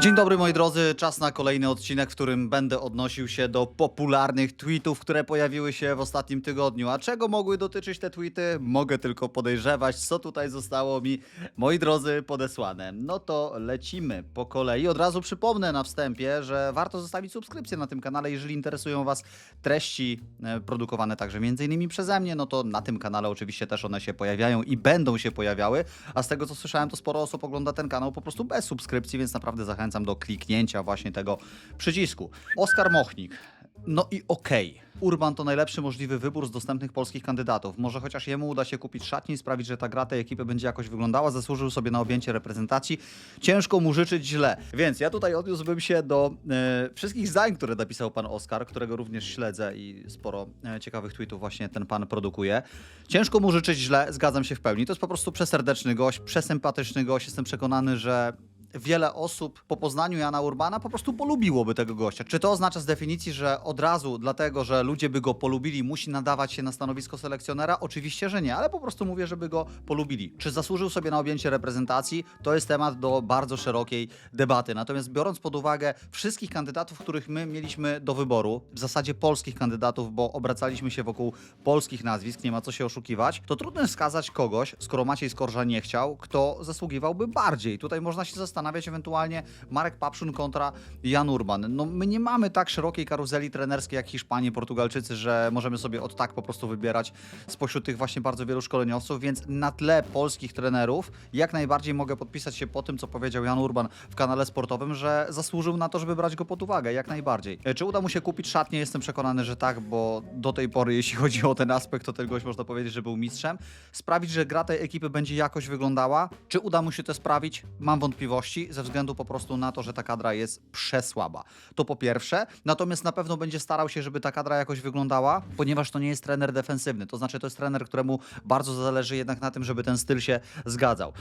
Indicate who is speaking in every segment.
Speaker 1: Dzień dobry moi drodzy, czas na kolejny odcinek, w którym będę odnosił się do popularnych tweetów, które pojawiły się w ostatnim tygodniu. A czego mogły dotyczyć te tweety? Mogę tylko podejrzewać, co tutaj zostało mi, moi drodzy, podesłane. No to lecimy po kolei. Od razu przypomnę na wstępie, że warto zostawić subskrypcję na tym kanale, jeżeli interesują Was treści e, produkowane także innymi przeze mnie, no to na tym kanale oczywiście też one się pojawiają i będą się pojawiały, a z tego co słyszałem, to sporo osób ogląda ten kanał po prostu bez subskrypcji, więc naprawdę zachęcam do kliknięcia właśnie tego przycisku. Oskar Mochnik. No i okej. Urban to najlepszy możliwy wybór z dostępnych polskich kandydatów. Może chociaż jemu uda się kupić szatnię i sprawić, że ta gra tej ekipy będzie jakoś wyglądała. Zasłużył sobie na objęcie reprezentacji. Ciężko mu życzyć źle. Więc ja tutaj odniósłbym się do e, wszystkich zdań, które napisał pan Oskar, którego również śledzę i sporo e, ciekawych tweetów właśnie ten pan produkuje. Ciężko mu życzyć źle, zgadzam się w pełni. To jest po prostu przeserdeczny gość, przesympatyczny gość. Jestem przekonany, że wiele osób po poznaniu Jana Urbana po prostu polubiłoby tego gościa. Czy to oznacza z definicji, że od razu dlatego, że ludzie by go polubili, musi nadawać się na stanowisko selekcjonera? Oczywiście, że nie, ale po prostu mówię, żeby go polubili. Czy zasłużył sobie na objęcie reprezentacji? To jest temat do bardzo szerokiej debaty. Natomiast biorąc pod uwagę wszystkich kandydatów, których my mieliśmy do wyboru, w zasadzie polskich kandydatów, bo obracaliśmy się wokół polskich nazwisk, nie ma co się oszukiwać, to trudno wskazać kogoś, skoro Maciej Skorża nie chciał, kto zasługiwałby bardziej. Tutaj można się zastanawiać ewentualnie Marek Papszun kontra Jan Urban. No my nie mamy tak szerokiej karuzeli trenerskiej jak Hiszpanie, Portugalczycy, że możemy sobie od tak po prostu wybierać spośród tych właśnie bardzo wielu szkoleniowców, więc na tle polskich trenerów jak najbardziej mogę podpisać się po tym, co powiedział Jan Urban w kanale sportowym, że zasłużył na to, żeby brać go pod uwagę, jak najbardziej. E, Czy uda mu się kupić szatnię? Jestem przekonany, że tak, bo do tej pory, jeśli chodzi o ten aspekt, to ten gość można powiedzieć, że był mistrzem. Sprawić, że gra tej ekipy będzie jakoś wyglądała. Czy uda mu się to sprawić? Mam wątpliwości, ze względu po prostu na to, że ta kadra jest przesłaba. To po pierwsze, natomiast na pewno będzie starał się, żeby ta kadra jakoś wyglądała, ponieważ to nie jest trener defensywny. To znaczy, to jest trener, któremu bardzo zależy jednak na tym, żeby ten styl się zgadzał.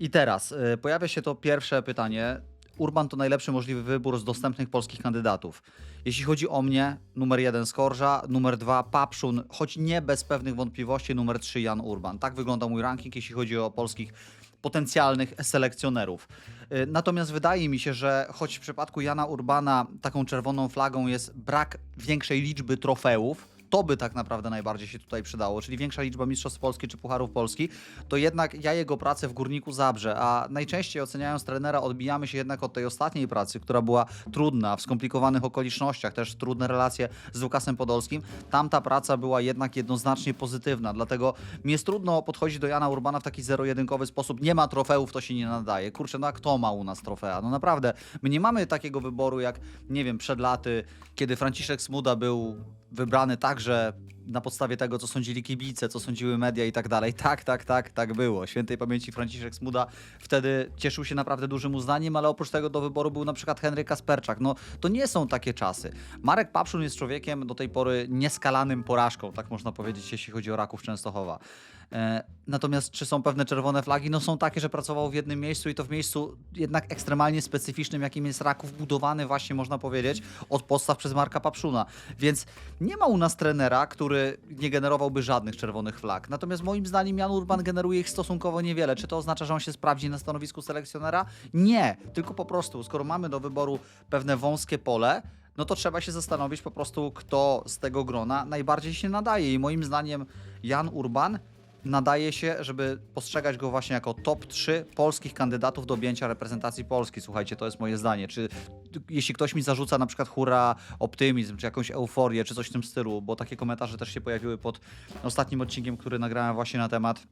Speaker 1: I teraz y, pojawia się to pierwsze pytanie. Urban to najlepszy możliwy wybór z dostępnych polskich kandydatów. Jeśli chodzi o mnie, numer jeden Skorża, numer dwa Papszun, choć nie bez pewnych wątpliwości, numer trzy Jan Urban. Tak wygląda mój ranking, jeśli chodzi o polskich potencjalnych selekcjonerów. Y, Natomiast wydaje mi się, że choć w przypadku Jana Urbana taką czerwoną flagą jest brak większej liczby trofeów, to by tak naprawdę najbardziej się tutaj przydało, czyli większa liczba Mistrzostw Polski czy Pucharów Polski, to jednak ja jego pracę w Górniku Zabrze, a najczęściej oceniając trenera odbijamy się jednak od tej ostatniej pracy, która była trudna, w skomplikowanych okolicznościach, też trudne relacje z Łukasem Podolskim. Tamta praca była jednak jednoznacznie pozytywna, dlatego mi jest trudno podchodzić do Jana Urbana w taki zero-jedynkowy sposób. Nie ma trofeów, to się nie nadaje. Kurczę, no a kto ma u nas trofea? No naprawdę, my nie mamy takiego wyboru jak, nie wiem, przed laty, kiedy Franciszek Smuda był wybrany także na podstawie tego, co sądzili kibice, co sądziły media i tak dalej. Tak, tak, tak, tak było. Świętej pamięci Franciszek Smuda wtedy cieszył się naprawdę dużym uznaniem, ale oprócz tego do wyboru był na przykład Henryk Kasperczak. No, to nie są takie czasy. Marek Papszun jest człowiekiem do tej pory nieskalanym porażką, tak można powiedzieć, jeśli chodzi o Raków Częstochowa. E, Natomiast czy są pewne czerwone flagi? No są takie, że pracował w jednym miejscu i to w miejscu jednak ekstremalnie specyficznym, jakim jest Raków, budowany właśnie, można powiedzieć, od podstaw przez Marka Papszuna. Więc nie ma u nas trenera, który nie generowałby żadnych czerwonych flag. Natomiast moim zdaniem Jan Urban generuje ich stosunkowo niewiele. Czy to oznacza, że on się sprawdzi na stanowisku selekcjonera? Nie, tylko po prostu, skoro mamy do wyboru pewne wąskie pole, no to trzeba się zastanowić po prostu, kto z tego grona najbardziej się nadaje. I moim zdaniem Jan Urban nadaje się, żeby postrzegać go właśnie jako top 3 polskich kandydatów do objęcia reprezentacji Polski. Słuchajcie, to jest moje zdanie. Czy jeśli ktoś mi zarzuca na przykład hura, optymizm, czy jakąś euforię, czy coś w tym stylu, bo takie komentarze też się pojawiły pod ostatnim odcinkiem, który nagrałem właśnie na temat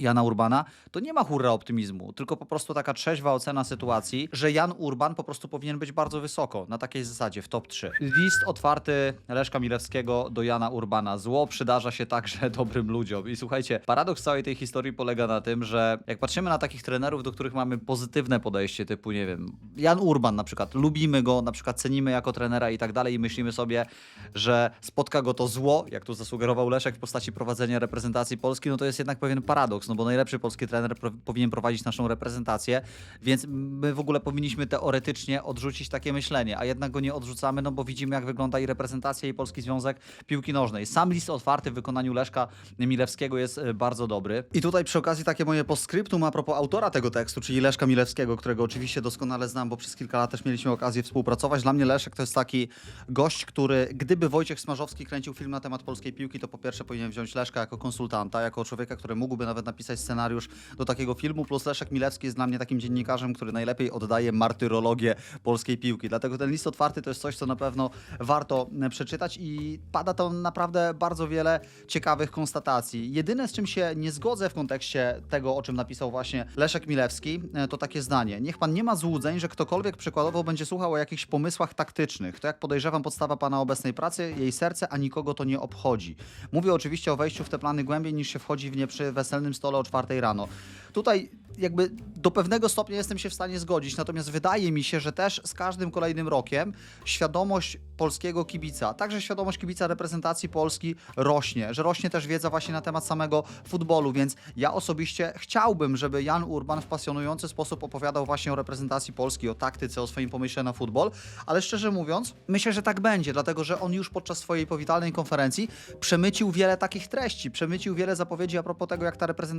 Speaker 1: Jana Urbana, to nie ma hurra optymizmu, tylko po prostu taka trzeźwa ocena sytuacji, że Jan Urban po prostu powinien być bardzo wysoko, na takiej zasadzie, w top 3. List otwarty Leszka Milewskiego do Jana Urbana. Zło przydarza się także dobrym ludziom. I słuchajcie, paradoks całej tej historii polega na tym, że jak patrzymy na takich trenerów, do których mamy pozytywne podejście, typu, nie wiem, Jan Urban na przykład, lubimy go, na przykład cenimy jako trenera i tak dalej i myślimy sobie, że spotka go to zło, jak tu zasugerował Leszek w postaci prowadzenia reprezentacji Polski, no to jest jednak pewien paradoks. No bo najlepszy polski trener pro, powinien prowadzić naszą reprezentację, więc my w ogóle powinniśmy teoretycznie odrzucić takie myślenie, a jednak go nie odrzucamy, no bo widzimy jak wygląda i reprezentacja i Polski Związek Piłki Nożnej. Sam list otwarty w wykonaniu Leszka Milewskiego jest e, bardzo dobry. I tutaj przy okazji takie moje postscriptum a propos autora tego tekstu, czyli Leszka Milewskiego, którego oczywiście doskonale znam, bo przez kilka lat też mieliśmy okazję współpracować. Dla mnie Leszek to jest taki gość, który gdyby Wojciech Smarzowski kręcił film na temat polskiej piłki, to po pierwsze powinien wziąć Leszka jako konsultanta, jako człowieka, który mógłby nawet napisać scenariusz do takiego filmu, plus Leszek Milewski jest dla mnie takim dziennikarzem, który najlepiej oddaje martyrologię polskiej piłki. Dlatego ten list otwarty to jest coś, co na pewno warto przeczytać i pada to naprawdę bardzo wiele ciekawych konstatacji. Jedyne, z czym się nie zgodzę w kontekście tego, o czym napisał właśnie Leszek Milewski, e, to takie zdanie. Niech pan nie ma złudzeń, że ktokolwiek przykładowo będzie słuchał o jakichś pomysłach taktycznych. To jak podejrzewam podstawa pana obecnej pracy, jej serce, a nikogo to nie obchodzi. Mówię oczywiście o wejściu w te plany głębiej niż się wchodzi w nie przy weselnym stole o czwartej rano. Tutaj jakby do pewnego stopnia jestem się w stanie zgodzić, natomiast wydaje mi się, że też z każdym kolejnym rokiem świadomość polskiego kibica, także świadomość kibica reprezentacji Polski rośnie, że rośnie też wiedza właśnie na temat samego futbolu, więc ja osobiście chciałbym, żeby Jan Urban w pasjonujący sposób opowiadał właśnie o reprezentacji Polski, o taktyce, o swoim pomyśle na futbol, ale szczerze mówiąc, myślę, że tak będzie, dlatego że on już podczas swojej powitalnej konferencji przemycił wiele takich treści, przemycił wiele zapowiedzi a propos tego, jak ta reprezentacja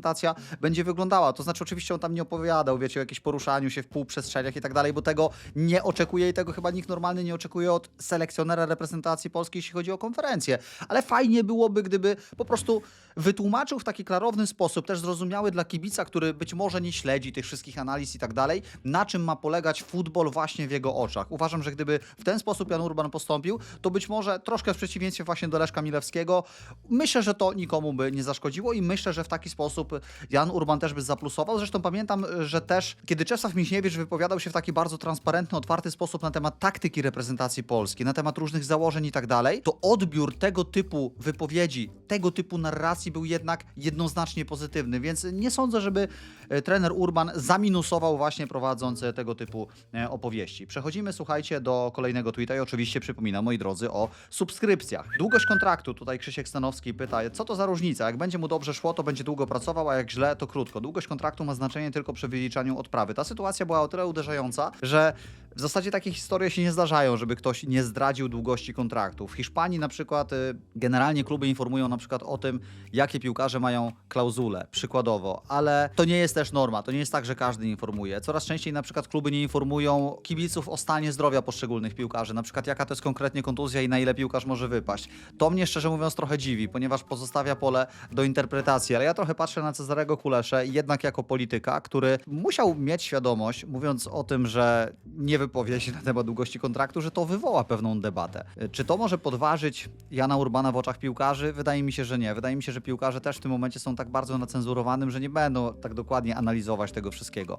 Speaker 1: będzie wyglądała. To znaczy, oczywiście on tam nie opowiadał, wiecie, o jakimś poruszaniu się w półprzestrzeniach i tak dalej, bo tego nie oczekuje i tego chyba nikt normalny nie oczekuje od selekcjonera reprezentacji polskiej, jeśli chodzi o konferencję. Ale fajnie byłoby, gdyby po prostu wytłumaczył w taki klarowny sposób, też zrozumiały dla kibica, który być może nie śledzi tych wszystkich analiz i tak dalej, na czym ma polegać futbol właśnie w jego oczach. Uważam, że gdyby w ten sposób Jan Urban postąpił, to być może troszkę w przeciwieństwie właśnie do Leszka Milewskiego, myślę, że to nikomu by nie zaszkodziło i myślę, że w taki sposób Jan Urban też by zaplusował. Zresztą pamiętam, że też kiedy Czesław Michniewicz wypowiadał się w taki bardzo transparentny, otwarty sposób na temat taktyki reprezentacji Polski, na temat różnych założeń i tak dalej, to odbiór tego typu wypowiedzi, tego typu narracji był jednak jednoznacznie pozytywny, więc nie sądzę, żeby e, trener Urban zaminusował właśnie prowadząc e, tego typu e, opowieści. Przechodzimy, słuchajcie, do kolejnego tweeta i oczywiście przypominam, moi drodzy, o subskrypcjach. Długość kontraktu, tutaj Krzysiek Stanowski pyta, co to za różnica? Jak będzie mu dobrze szło, to będzie długo pracował, a jak źle, to krótko. Długość kontraktu ma znaczenie tylko przy wyliczaniu odprawy. Ta sytuacja była o tyle uderzająca, że w zasadzie takie historie się nie zdarzają, żeby ktoś nie zdradził długości kontraktu. W Hiszpanii na przykład y, generalnie kluby informują na przykład o tym, jakie piłkarze mają klauzule, przykładowo, ale to nie jest też norma, to nie jest tak, że każdy informuje. Coraz częściej na przykład kluby nie informują kibiców o stanie zdrowia poszczególnych piłkarzy, na przykład jaka to jest konkretnie kontuzja i na ile piłkarz może wypaść. To mnie szczerze mówiąc trochę dziwi, ponieważ pozostawia pole do interpretacji, ale ja trochę patrzę na Cezarego Kuleszę jednak jako polityka, który musiał mieć świadomość, mówiąc o tym, że nie wypowie się na temat długości kontraktu, że to wywoła pewną debatę. Czy to może podważyć Jana Urbana w oczach piłkarzy? Wydaje mi się, że nie. Wydaje mi się, że piłkarze też w tym momencie są tak bardzo nacenzurowanym, że nie będą tak dokładnie analizować tego wszystkiego.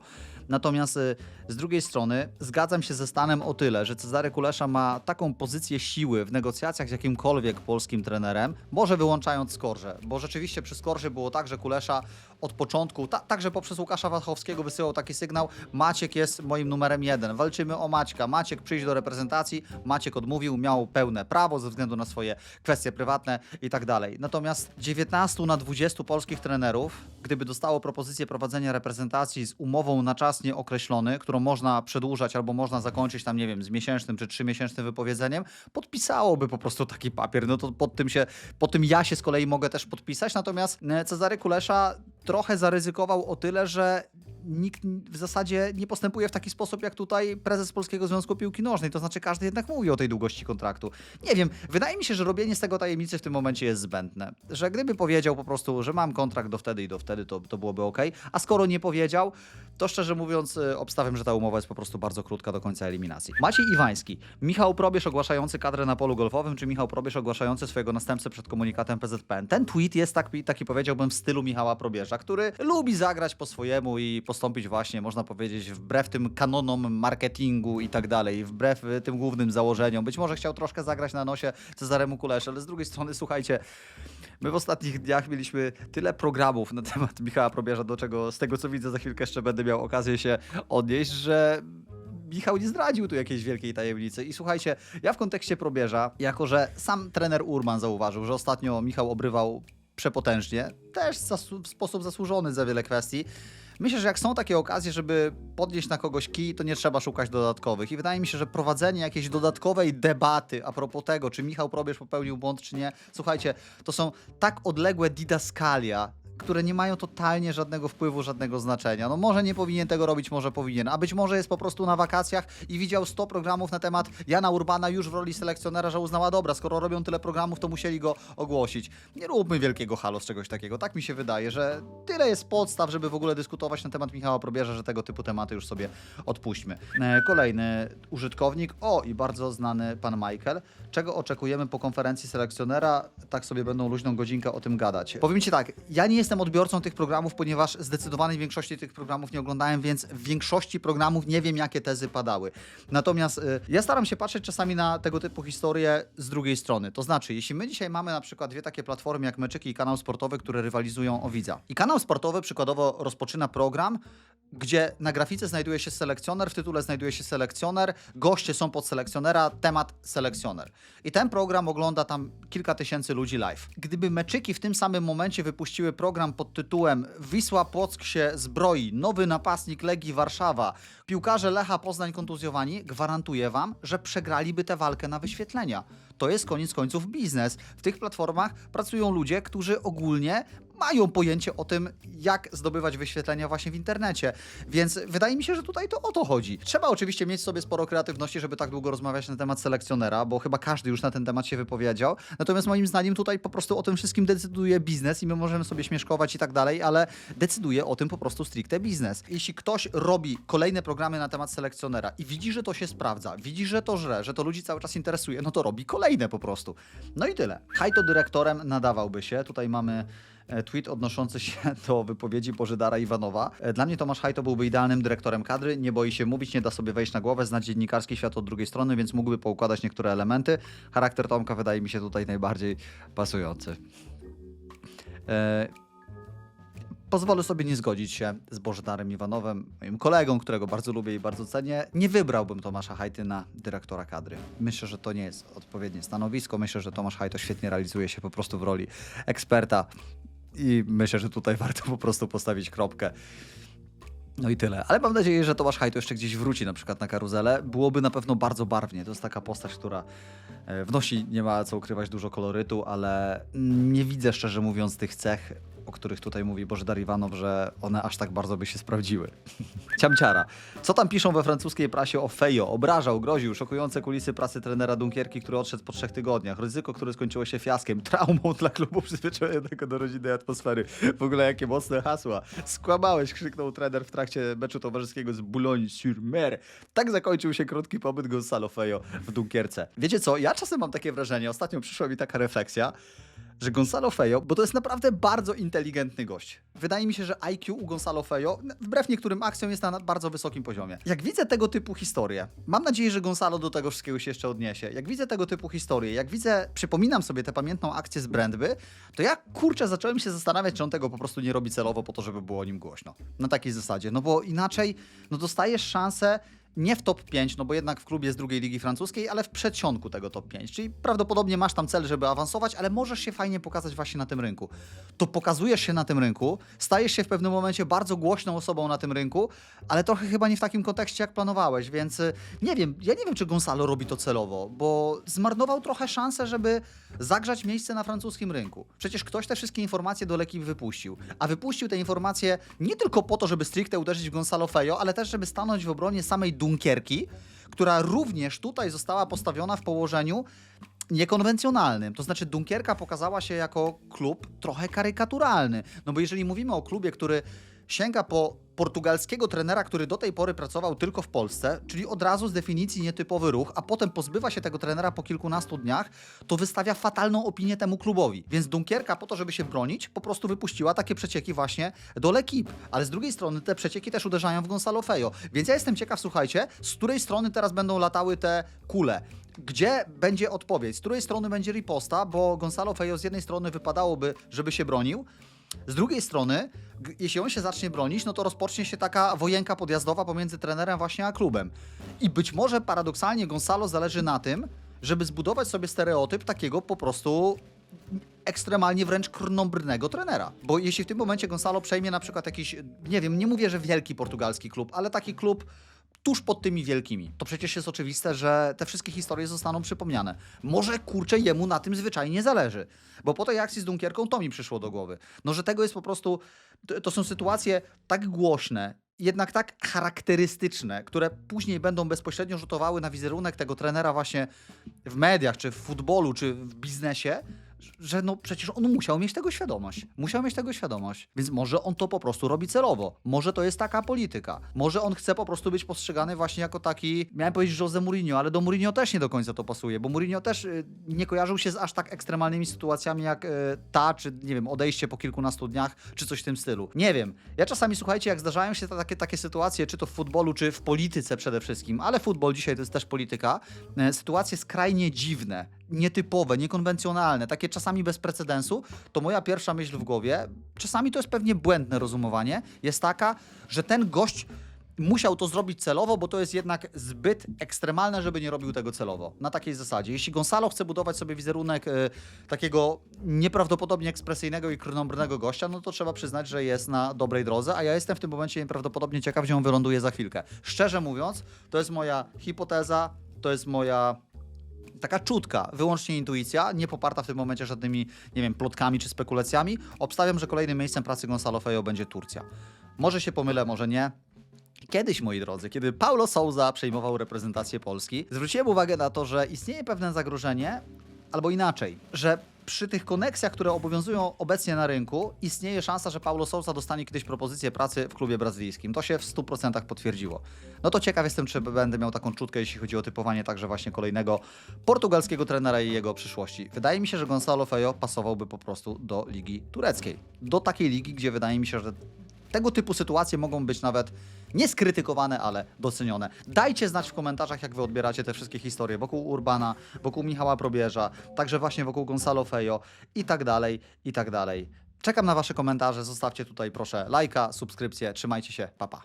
Speaker 1: Natomiast y, z drugiej strony zgadzam się ze Stanem o tyle, że Cezary Kulesza ma taką pozycję siły w negocjacjach z jakimkolwiek polskim trenerem, może wyłączając Skorże, bo rzeczywiście przy Skorze było tak, że Kulesza od początku, ta, także poprzez Łukasza Wachowskiego wysyłał taki sygnał, Maciek jest moim numerem jeden, walczymy o Maćka, Maciek przyjdzie do reprezentacji, Maciek odmówił, miał pełne prawo ze względu na swoje kwestie prywatne i tak dalej. Natomiast 19 na 20 polskich trenerów, gdyby dostało propozycję prowadzenia reprezentacji z umową na czas nieokreślony, którą można przedłużać albo można zakończyć tam, nie wiem, z miesięcznym czy trzymiesięcznym wypowiedzeniem, podpisałoby po prostu taki papier. No to pod tym się, pod tym ja się z kolei mogę też podpisać. Natomiast e, Cezary Kulesza trochę zaryzykował o tyle, że nikt w zasadzie nie postępuje w taki sposób, jak tutaj prezes Polskiego Związku Piłki Nożnej. To znaczy, każdy jednak mówi o tej długości kontraktu. Nie wiem, wydaje mi się, że robienie z tego tajemnicy w tym momencie jest zbędne. Że gdyby powiedział po prostu, że mam kontrakt do wtedy i do wtedy, to, to byłoby ok. A skoro nie powiedział, to szczerze mówiąc, y, obstawiam, że ta umowa jest po prostu bardzo krótka do końca eliminacji. Maciej Iwański. Michał Probierz ogłaszający kadrę na polu golfowym, czy Michał Probierz ogłaszający swojego następcę przed komunikatem PZPN? Ten tweet jest taki, taki powiedziałbym w stylu Michała Probierza, który lubi zagrać po swojemu i postąpić właśnie, można powiedzieć, wbrew tym kanonom marketingu i tak dalej, wbrew y, tym głównym założeniom. Być może chciał troszkę zagrać na nosie Cezaremu Kulesz, ale z drugiej strony, słuchajcie, my w ostatnich dniach mieliśmy tyle programów na temat Michała Probierza, do czego z tego co widzę za chwilkę jeszcze będę miał okazję się odnieść, że Michał nie zdradził tu jakiejś wielkiej tajemnicy. I słuchajcie, ja w kontekście probierza, jako że sam trener Urban zauważył, że ostatnio Michał obrywał przepotężnie, też w sposób zasłużony za wiele kwestii. Myślę, że jak są takie okazje, żeby podnieść na kogoś kij, to nie trzeba szukać dodatkowych. I wydaje mi się, że prowadzenie jakiejś dodatkowej debaty a propos tego, czy Michał Probierz popełnił błąd, czy nie, słuchajcie, to są tak odległe didaskalia, które nie mają totalnie żadnego wpływu, żadnego znaczenia. No może nie powinien tego robić, może powinien, a być może jest po prostu na wakacjach i widział 100 programów na temat Jana Urbana już w roli selekcjonera, że uznała, dobra, skoro robią tyle programów, to musieli go ogłosić. Nie róbmy wielkiego halo z czegoś takiego. Tak mi się wydaje, że tyle jest podstaw, żeby w ogóle dyskutować na temat Michała Probierza, że tego typu tematy już sobie odpuśćmy. E, Kolejny użytkownik, o i bardzo znany pan Michael. Czego oczekujemy po konferencji selekcjonera? Tak sobie będą luźną godzinkę o tym gadać. Powiem Ci tak, ja nie jestem odbiorcą tych programów, ponieważ zdecydowanej większości tych programów nie oglądałem, więc w większości programów nie wiem, jakie tezy padały. Natomiast y, ja staram się patrzeć czasami na tego typu historie z drugiej strony. To znaczy, jeśli my dzisiaj mamy na przykład dwie takie platformy jak Meczyki i kanał sportowy, które rywalizują o widza. I kanał sportowy przykładowo rozpoczyna program, gdzie na grafice znajduje się selekcjoner, w tytule znajduje się selekcjoner, goście są pod selekcjonera, temat selekcjoner. I ten program ogląda tam kilka tysięcy ludzi live. Gdyby meczyki w tym samym momencie wypuściły program pod tytułem Wisła Płock się zbroi, nowy napastnik Legii Warszawa, piłkarze Lecha Poznań kontuzjowani, gwarantuję wam, że przegraliby tę walkę na wyświetlenia. To jest koniec końców biznes. W tych platformach pracują ludzie, którzy ogólnie mają pojęcie o tym, jak zdobywać wyświetlenia właśnie w internecie. Więc wydaje mi się, że tutaj to o to chodzi. Trzeba oczywiście mieć sobie sporo kreatywności, żeby tak długo rozmawiać na temat selekcjonera, bo chyba każdy już na ten temat się wypowiedział. Natomiast moim zdaniem tutaj po prostu o tym wszystkim decyduje biznes i my możemy sobie śmieszkować i tak dalej, ale decyduje o tym po prostu stricte biznes. Jeśli ktoś robi kolejne programy na temat selekcjonera i widzi, że to się sprawdza, widzi, że to żre, że to ludzi cały czas interesuje, no to robi kolejne po prostu. No i tyle. Hajto dyrektorem nadawałby się. Tutaj mamy tweet odnoszący się do wypowiedzi Bożydara Iwanowa. E, Dla mnie Tomasz Hajto byłby idealnym dyrektorem kadry, nie boi się mówić, nie da sobie wejść na głowę, znać dziennikarski świat od drugiej strony, więc mógłby poukładać niektóre elementy. Charakter Tomka wydaje mi się tutaj najbardziej pasujący. E, Pozwolę sobie nie zgodzić się z Bożydarem Iwanowem, moim kolegą, którego bardzo lubię i bardzo cenię. Nie wybrałbym Tomasza Hajty na dyrektora kadry. Myślę, że to nie jest odpowiednie stanowisko. Myślę, że Tomasz Hajto świetnie realizuje się po prostu w roli eksperta i myślę, że tutaj warto po prostu postawić kropkę. No i tyle. Ale mam nadzieję, że Tomasz Hajto jeszcze gdzieś wróci na przykład na karuzelę. Byłoby na pewno bardzo barwnie. To jest taka postać, która e, wnosi, nie ma co ukrywać, dużo kolorytu, ale nie widzę szczerze mówiąc tych cech, o których tutaj mówi Bożydar Iwanow, że one aż tak bardzo by się sprawdziły. Ciamciara. Co tam piszą we francuskiej prasie o Fejo? Obrażał, groził, szokujące kulisy pracy trenera Dunkierki, który odszedł po trzech tygodniach. Ryzyko, które skończyło się fiaskiem, traumą dla klubu przyzwyczajonego do rodzinnej atmosfery. W ogóle jakie mocne hasła. Skłamałeś, krzyknął trener w trakcie meczu towarzyskiego z Boulogne-sur-Mer. Tak zakończył się krótki pobyt Gonzalo Fejo w Dunkierce. Wiecie co, ja czasem mam takie wrażenie, ostatnio przyszła mi taka refleksja, że Gonzalo Fejo, bo to jest naprawdę bardzo inteligentny gość. Wydaje mi się, że IQ u Gonzalo Fejo, wbrew niektórym akcjom, jest na bardzo wysokim poziomie. Jak widzę tego typu historie, mam nadzieję, że Gonzalo do tego wszystkiego się jeszcze odniesie. Jak widzę tego typu historie, jak widzę, przypominam sobie tę pamiętną akcję z Brandby, to ja kurczę zacząłem się zastanawiać, czy on tego po prostu nie robi celowo po to, żeby było o nim głośno. Na takiej zasadzie. No bo inaczej, no dostajesz szansę nie w top 5, no bo jednak w klubie z drugiej ligi francuskiej, ale w przedsionku tego top 5. Czyli prawdopodobnie masz tam cel, żeby awansować, ale możesz się fajnie pokazać właśnie na tym rynku. To pokazujesz się na tym rynku, stajesz się w pewnym momencie bardzo głośną osobą na tym rynku, ale trochę chyba nie w takim kontekście, jak planowałeś, więc y, nie wiem, ja nie wiem, czy Gonzalo robi to celowo, bo zmarnował trochę szansę, żeby zagrzać miejsce na francuskim rynku. Przecież ktoś te wszystkie informacje do Leki wypuścił, a wypuścił te informacje nie tylko po to, żeby stricte uderzyć w Gonzalo Fejo, ale też, żeby stanąć w obronie samej Dunkierki, która również tutaj została postawiona w położeniu niekonwencjonalnym. To znaczy Dunkierka pokazała się jako klub trochę karykaturalny. No bo jeżeli mówimy o klubie, który sięga po portugalskiego trenera, który do tej pory pracował tylko w Polsce, czyli od razu z definicji nietypowy ruch, a potem pozbywa się tego trenera po kilkunastu dniach, to wystawia fatalną opinię temu klubowi. Więc Dunkierka po to, żeby się bronić, po prostu wypuściła takie przecieki właśnie do L'Equipe. Ale z drugiej strony te przecieki też uderzają w Gonzalo Fejo. Więc ja jestem ciekaw, słuchajcie, z której strony teraz będą latały te kule. Gdzie będzie odpowiedź? Z której strony będzie riposta? Bo Gonzalo Fejo z jednej strony wypadałoby, żeby się bronił, z drugiej strony, jeśli on się zacznie bronić, no to rozpocznie się taka wojenka podjazdowa pomiędzy trenerem właśnie a klubem. I być może paradoksalnie Gonzalo zależy na tym, żeby zbudować sobie stereotyp takiego po prostu ekstremalnie wręcz krnąbrnego trenera. Bo jeśli w tym momencie Gonzalo przejmie na przykład jakiś, nie wiem, nie mówię, że wielki portugalski klub, ale taki klub tuż pod tymi wielkimi, to przecież jest oczywiste, że te wszystkie historie zostaną przypomniane. Może kurczę jemu na tym zwyczajnie zależy. Bo po tej akcji z Dunkierką to mi przyszło do głowy. No, że tego jest po prostu, to, są sytuacje tak głośne, jednak tak charakterystyczne, które później będą bezpośrednio rzutowały na wizerunek tego trenera właśnie w mediach, czy w futbolu, czy w biznesie, że no przecież on musiał mieć tego świadomość. Musiał mieć tego świadomość. Więc może on to po prostu robi celowo. Może to jest taka polityka. Może on chce po prostu być postrzegany właśnie jako taki, miałem powiedzieć Jose Mourinho, ale do Mourinho też nie do końca to pasuje, bo Mourinho też y, nie kojarzył się z aż tak ekstremalnymi sytuacjami jak y, ta, czy nie wiem, odejście po kilkunastu dniach, czy coś w tym stylu. Nie wiem. Ja czasami, słuchajcie, jak zdarzają się takie, takie sytuacje, czy to w futbolu, czy w polityce przede wszystkim, ale futbol dzisiaj to jest też polityka, e, sytuacje skrajnie dziwne, nietypowe, niekonwencjonalne, takie czasami bez precedensu, to moja pierwsza myśl w głowie, czasami to jest pewnie błędne rozumowanie, jest taka, że ten gość musiał to zrobić celowo, bo to jest jednak zbyt ekstremalne, żeby nie robił tego celowo. Na takiej zasadzie. Jeśli Gonzalo chce budować sobie wizerunek e, takiego nieprawdopodobnie ekspresyjnego i krnąbrnego gościa, no to trzeba przyznać, że jest na dobrej drodze, a ja jestem w tym momencie nieprawdopodobnie ciekaw, gdzie on wyląduje za chwilkę. Szczerze mówiąc, to jest moja hipoteza, to jest moja taka czutka, wyłącznie intuicja, nie poparta w tym momencie żadnymi, nie wiem, plotkami czy spekulacjami. Obstawiam, że kolejnym miejscem pracy Gonzalo Fejo będzie Turcja. Może się pomylę, może nie. Kiedyś, moi drodzy, kiedy Paulo Souza przejmował reprezentację Polski, zwróciłem uwagę na to, że istnieje pewne zagrożenie, albo inaczej, że przy tych koneksjach, które obowiązują obecnie na rynku, istnieje szansa, że Paulo Sousa dostanie kiedyś propozycję pracy w klubie brazylijskim. To się w 100% potwierdziło. No to ciekaw jestem, czy będę miał taką czutkę, jeśli chodzi o typowanie także właśnie kolejnego portugalskiego trenera i jego przyszłości. Wydaje mi się, że Gonzalo Fejo pasowałby po prostu do ligi tureckiej. Do takiej ligi, gdzie wydaje mi się, że tego typu sytuacje mogą być nawet nie skrytykowane, ale docenione. Dajcie znać w komentarzach, jak wy odbieracie te wszystkie historie wokół Urbana, wokół Michała Probierza, także właśnie wokół Gonzalo Fejo i tak dalej, i tak dalej. Czekam na wasze komentarze, zostawcie tutaj proszę lajka, subskrypcję, trzymajcie się, papa. Pa.